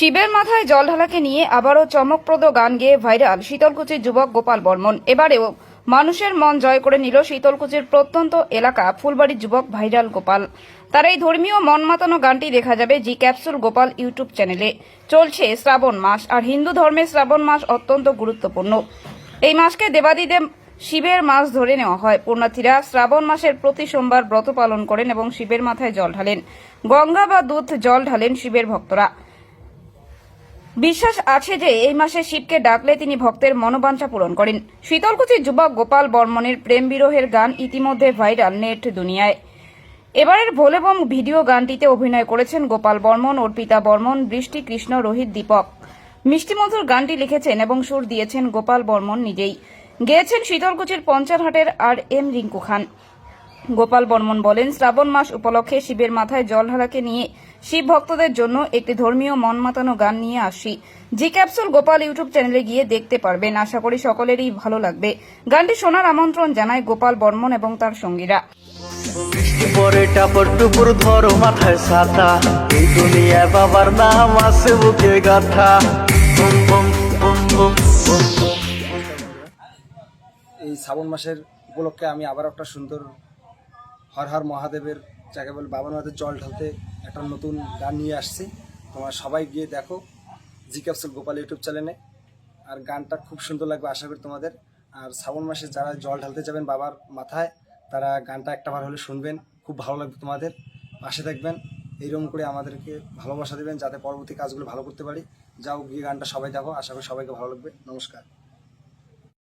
শিবের মাথায় জল ঢালাকে নিয়ে আবারও চমকপ্রদ গান গেয়ে ভাইরাল শীতলকুচির যুবক গোপাল বর্মন। এবারেও মানুষের মন জয় করে নিল শীতলকুচির প্রত্যন্ত এলাকা ফুলবাড়ির যুবক ভাইরাল গোপাল। তার এই ধর্মীয় মন মাতানো গানটি দেখা যাবে জি ক্যাপসুল গোপাল ইউটিউব চ্যানেলে। চলছে শ্রাবণ মাস, আর হিন্দু ধর্মে শ্রাবণ মাস অত্যন্ত গুরুত্বপূর্ণ। এই মাসকে দেবাদিদেব শিবের মাস ধরে নেওয়া হয়। পুণ্যার্থীরা শ্রাবণ মাসের প্রতি সোমবার ব্রত পালন করেন এবং শিবের মাথায় জল ঢালেন। গঙ্গা বা দুধ জল ঢালেন শিবের ভক্তরা। বিশ্বাস আছে যে এই মাসে শিবকে ডাকলে তিনি ভক্তের মনোবাঞ্ছা পূরণ করেন। শীতলকুচির যুবক গোপাল বর্মনের প্রেম বিরহের গান ইতিমধ্যে ভাইরাল নেট দুনিয়ায়। এবারের ভোলেবম ভিডিও গানটিতে অভিনয় করেছেন গোপাল বর্মন অর্পিতা বর্মন বৃষ্টি কৃষ্ণ, রোহিত দীপক। মিষ্টিমধুর গানটি লিখেছেন এবং সুর দিয়েছেন গোপাল বর্মন নিজেই। গেয়েছেন শীতলকুচির পঞ্চারহাটের আর এম রিঙ্কু খান। গোপাল বর্মন বলেন শ্রাবণ মাস উপলক্ষে শিবের মাথায় জল ঢালাকে নিয়ে শিব ভক্তদের জন্য একটি ধর্মীয় মন মাতানো গান নিয়ে আসি। জি ক্যাপসুল গোপাল ইউটিউব চ্যানেলে গিয়ে দেখতে পারবেন। আশা করি সকলেরই ভালো লাগবে। গানটি শোনার আমন্ত্রণ জানায় গোপাল বর্মন এবং তার সঙ্গীরা। পরে টাপর টুপুর ধরো মাথায় ছাতা। এই দুনিয়ায় বাবার নাম আছে বুকে গাথা। এই শ্রাবণ মাসের উপলক্ষে আমি আবার একটা সুন্দর হর হর মহাদেবের যাকে বলে বাবার মাথায় জল ঢালতে একটা নতুন গান নিয়ে আসছি। তোমরা সবাই গিয়ে দেখো জি ক্যাপসুল গোপাল ইউটিউব চ্যানেলে। আর গানটা খুব সুন্দর লাগবে আশা করি তোমাদের। আর শ্রাবণ মাসে যারা জল ঢালতে যাবেন বাবার মাথায়, তারা গানটা একটাবার হলে শুনবেন। খুব ভালো লাগবে তোমাদের। পাশে থাকবেন। এইরকম করে আমাদেরকে ভালোবাসা দেবেন যাতে পরবর্তী কাজগুলো ভালো করতে পারি। যাও গিয়ে গানটা সবাই দেখো। আশা করি সবাইকে ভালো লাগবে। নমস্কার।